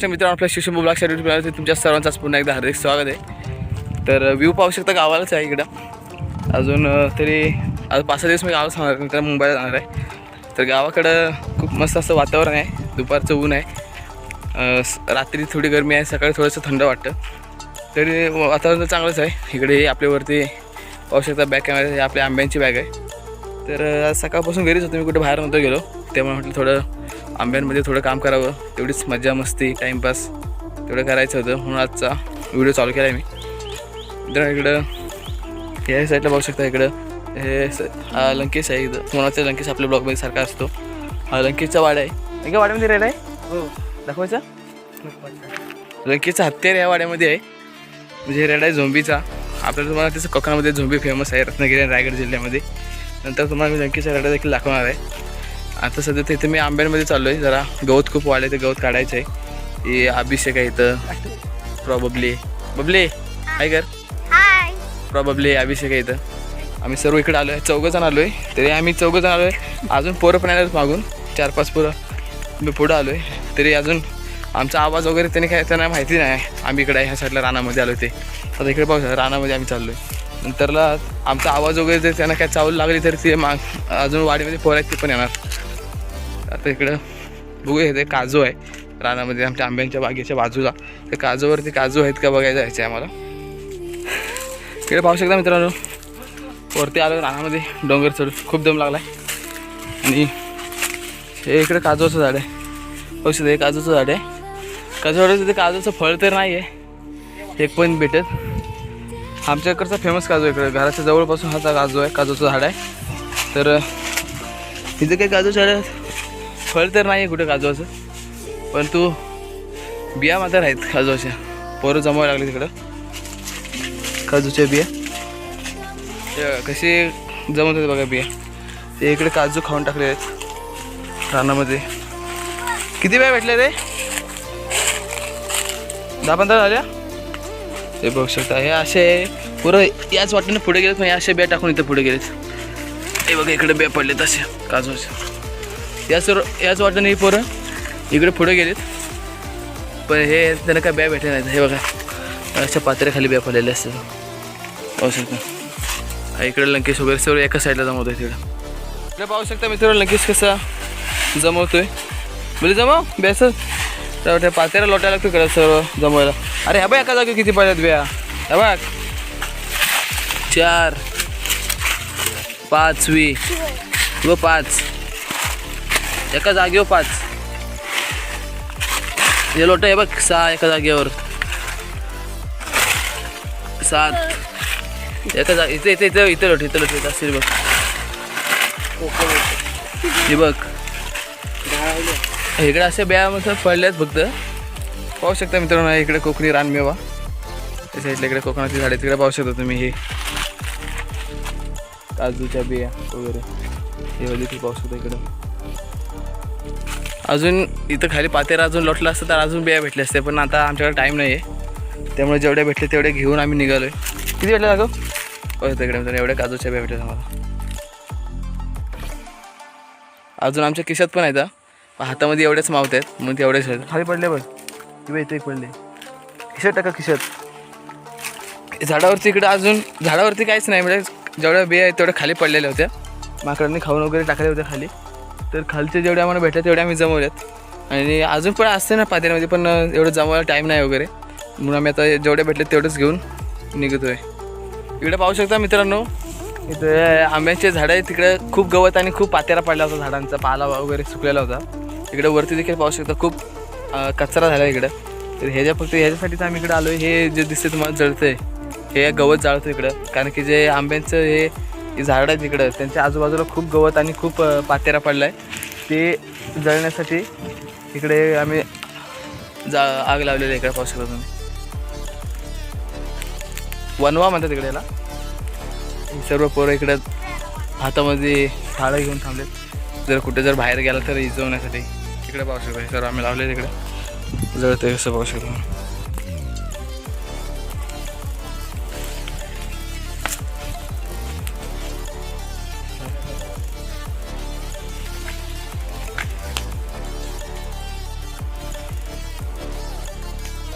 महाराष्ट्र मित्रांनो आपल्या शिशू ब्लॉग तुमच्या सर्वांचाच पुन्हा एकदा हार्दिक स्वागत आहे. तर व्ह्यू पाहू शकता गावालाच आहे इकडं. अजून तरी आज पाच सहा दिवस मी गावाला सांगणार कारण मुंबईला जाणार आहे. तर गावाकडं खूप मस्त असं वातावरण आहे दुपारचं ऊन आहे. स- रात्री थोडी गरमी आहे सकाळी थोडंसं थंड वाटतं. तरी वातावरण तर चांगलंच आहे. इकडे आपल्यावरती पाहू शकता बॅग कॅमेरा आपल्या आंब्यांची बॅग आहे. तर आज सकाळपासून घरीच होतो मी कुठे बाहेर नव्हतं गेलो. त्यामुळे म्हटलं थोडं आंब्यांमध्ये थोडं काम करावं. तेवढीच मजा मस्ती टाईमपास तेवढं करायचं होतं. म्हणून आजचा व्हिडिओ चालू केला आहे मी. तर इकडं या साईडला बघू शकता इकडं. हे हा लंकेश आहे इथं. कोणाचा लंकेश आपल्या ब्लॉगमध्ये सारखा असतो. हा लंकेशचा वाडा आहे. एका वाड्यामध्ये राहिला आहे हो. दाखवायचा? लंकेशचा हत्यार या वाड्यामध्ये आहे. म्हणजे रेड आहे झोंबीचा. आपल्याला तुम्हाला त्याचं कोकणामध्ये झोंबी फेमस आहे रत्नागिरी आणि रायगड जिल्ह्यामध्ये. नंतर तुम्हाला मी लंकेशचा रेडा देखील दाखवणार आहे. आता सध्या तर इथं मी आंब्यांमध्ये चाललो आहे जरा गवत खूप वाढलं ते गवत काढायचं आहे हे अभिषेक आहे इथं. प्रॉबब्ली बबले हाय कर प्रॉबब्ली अभिषेक आहे इथं. आम्ही सर्व इकडे आलो आहे चौघंजण आलो आहे तरी आम्ही चौघंजण आलो आहे अजून पोरं पण आले मागून. चार पाच पोरं. मी पुढं आलो आहे तरी अजून आमचा आवाज वगैरे त्यांनी काय त्यांना माहिती नाही. आम्ही इकडे ह्या साईडला रानामध्ये आलो ते. आता इकडे पाहू रानामध्ये आम्ही चाललो आहे नंतरला आमचा आवाज वगैरे जर त्यांना काय चावल लागली तर ते माग अजून वाडीमध्ये पोरं आहेत ते पण येणार. आता इकडं बघूया ते काजू आहे. रानामध्ये आमच्या आंब्यांच्या बागेच्या बाजूला. ते काजूवरती काजू आहेत का बघायला जायचं आहे आम्हाला. इकडे पाहू शकता मित्रांनो वरती आलो रानामध्ये डोंगर चढून. खूप दम लागला आहे आणि हे इकडे काजूचं झाड आहे. पाहू शकता हे काजूचं झाड आहे. काजूचं तिथे काजूचं फळ तर नाही आहे एक पण भेटत. आमच्या इकडचा फेमस काजू आहे इकडे. घराच्या जवळपासून हाचा काजू आहे काजूचं झाड आहे. तर इथे काही काजू झाड फळ तर नाही आहे कुठं काजूचं. पण तू बिया मात्र आहेत काजूच्या. पोरं जमावं लागले तिकडं. काजूच्या बिया. कसे कशी जमत आहेत बघा बिया. ते इकडे काजू खाऊन टाकले आहेत रानामध्ये. किती बिया भेटले रे? दहा पंधरा झाल्या? ते बघू शकता हे असे पुरं याच वाटेने पुढे गेलेत मग असे बिया टाकून इथं पुढे गेलेत. हे बघा इकडे बिया पडलेत असे काजूच्या. या सर्व याच वाटतं ही पोरं. इकडे पुढे गेलेत. पण हे त्यांना काय बिया भेटलं नाहीत. हे बघा. अशा पात्र्याखाली बिया पडलेल्या असतात. पाहू शकता. इकडे लंकेश वगैरे सर्व एका साईडला जमवतोय तिकडं इकडे. पाहू शकता मित्र लंकेश कसा जमवतोय. बोले जमव बेस तर त्या पात्याला लोटायला लागतो इकडे सर्व जमवायला. अरे ह्या बघ एका जागी किती पडल्यात बिया? ह्या बघ. चार पाचवी. व पाच. एका जागेवर पाच. हे लोट आहे बघ सहा एका जागेवर. सात. एका जागे इथे इथे इथे इथे लोट इथे लोट इथे असतील बघ. हे बघ. इकडे अशा बियामध्ये पडल्यात फक्त. पाहू शकता मित्रांनो इकडे कोकणी रानमेवा त्या साईडला इकडे कोकणाची झाडे तिकडे पाहू शकता तुम्ही हे. काजूच्या बिया वगैरे. हे देखील पाहू शकता इकडं. अजून इथं खाली पातेरा अजून लोटलं असतं तर अजून बिया भेटले असते पण आता आमच्याकडे टाईम नाही आहे त्यामुळे जेवढे भेटले तेवढे घेऊन आम्ही निघालो आहे किती भेटले लागो हो इकडे मित्रांनो एवढ्या काजूच्या बिया भेटल्या आम्हाला अजून आमच्या खिशात पण आहेत. पण हातामध्ये एवढेच मावत आहेत म्हणून तेवढेच आहेत. खाली पडले बघ. किंवा इथे पडले. खिशात टाका खिशात. झाडावरती इकडे अजून झाडावरती काहीच नाही म्हणजे जेवढ्या बिया आहेत तेवढ्या खाली पडलेल्या होत्या. माकडांनी खाऊन वगैरे टाकल्या होत्या खाली. तर खालचे जेवढे आम्हाला भेटले तेवढे आम्ही जमवल्यात. आणि अजून पण असते ना पात्यामध्ये पण एवढं जमवायला टाईम नाही वगैरे. म्हणून आम्ही आता जेवढे भेटले तेवढंच घेऊन निघतो आहे इकडे पाहू शकता मित्रांनो इथे आंब्याचे झाडं आहे तिकडे खूप गवत आणि खूप पातेरा पडला होता झाडांचा पाला वगैरे सुकलेला होता. इकडे वरती देखील पाहू शकता खूप कचरा झाला इकडं. तर ह्याच्या फक्त ह्याच्यासाठीच आम्ही इकडे आलो हे जे दिसते तुम्हाला जळतंय हे गवत जाळतं इकडं. कारण की जे आंब्यांचं हे झाडं आहे तिकडं त्यांच्या आजूबाजूला खूप गवत आणि खूप पातेरा पडला आहे ते जळण्यासाठी इकडे आम्ही जा आग लावलेली आहे इकडे पाहू शकता तुम्ही वनवा म्हणतात इकडे याला. सर्व पोरं इकडं हातामध्ये थाळं घेऊन थांबलेत. जर कुठे जर बाहेर गेला तर इजवण्यासाठी. इकडे पाहू शकतो सर्व आम्ही लावले तिकडे जळतं कसं पाहू शकतो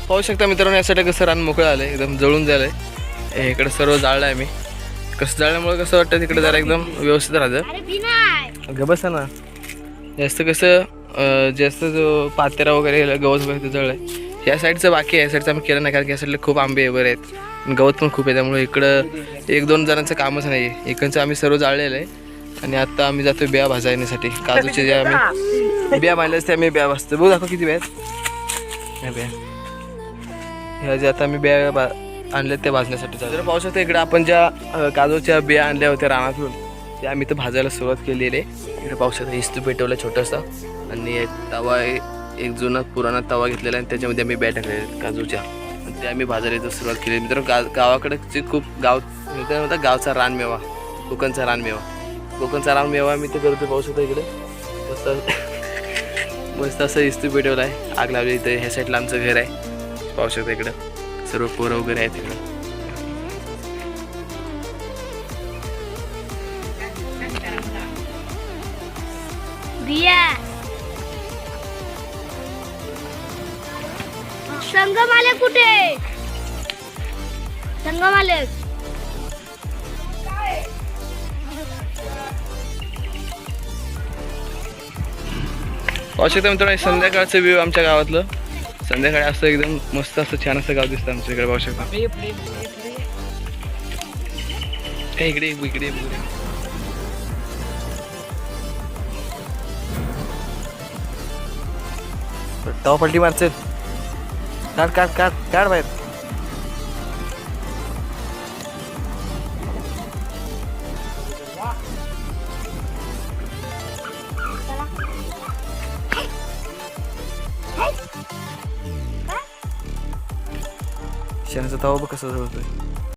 पाहू शकता मित्रांनो यासाठी कसं रान मोकळं आलं एकदम जळून झालं आहे इकडे सर्व जाळलं आहे मी कसं जाळल्यामुळे कसं वाटतं तिकडे जरा एकदम व्यवस्थित राहतं? ग बसा ना. जास्त कसं जास्त जो पातेरा वगैरे गवत वगैरे ते जळलं आहे या साईडचं बाकी आहे या साईडचं आम्ही केलं नाही कारण की या साईडला खूप आंबे वगैरे आहेत. आणि गवत पण खूप आहे त्यामुळे इकडं एक दोन जणांचं कामच नाही आहे इकडचं आम्ही सर्व जाळलेलं आहे. आणि आता आम्ही जातो बिया भाजायण्यासाठी. काजूचे जे आम्ही बिया बांधल्या ते आम्ही बिया भाजतो बघू दाखव किती बिया बिया. ह्या जे आता मी बिया बा आणल्या त्या भाजण्यासाठी जर पाहू शकतो इकडे. आपण ज्या काजूच्या बिया आणल्या होत्या रानातून त्या आम्ही तर भाजायला सुरुवात केलेली आहे. इकडे पाहू शकतो इस्तू पेटवलं छोटासा. आणि एक तवा आहे, एक जुना पुराणा तवा घेतलेला आहे आणि त्याच्यामध्ये आम्ही बिया टाकलेल्या काजूच्या. त्या ते आम्ही भाजायला इथं सुरुवात केली. मित्र गा गावाकडे जे खूप गाव होता गावचा रानमेवा कोकणचा रानमेवा. कोकणचा रानमेवा मी ते करतो पाहू शकतो इकडे. मस्त मस्त असं इस्तू पेटवलं आहे. आग लावली इथे. ह्या साईडला आमचं घर आहे. पाहू शकता इकडं. सर्व पोरं वगैरे आहेत इकडं. बिया संघ मालक कुठे? संघ मालक पाहू शकता मित्रांनो संध्याकाळचं व्ह्यू आमच्या गावातलं. संध्याकाळी असं एकदम मस्त असं छान असं गाव दिसतं आमच्या इकडे पाहू शकता. इकडे इकडे तवा पलटी मारचे काढ काढ काढ काढ बाहेर. शेणाचा तवा बघ कसा जळतोय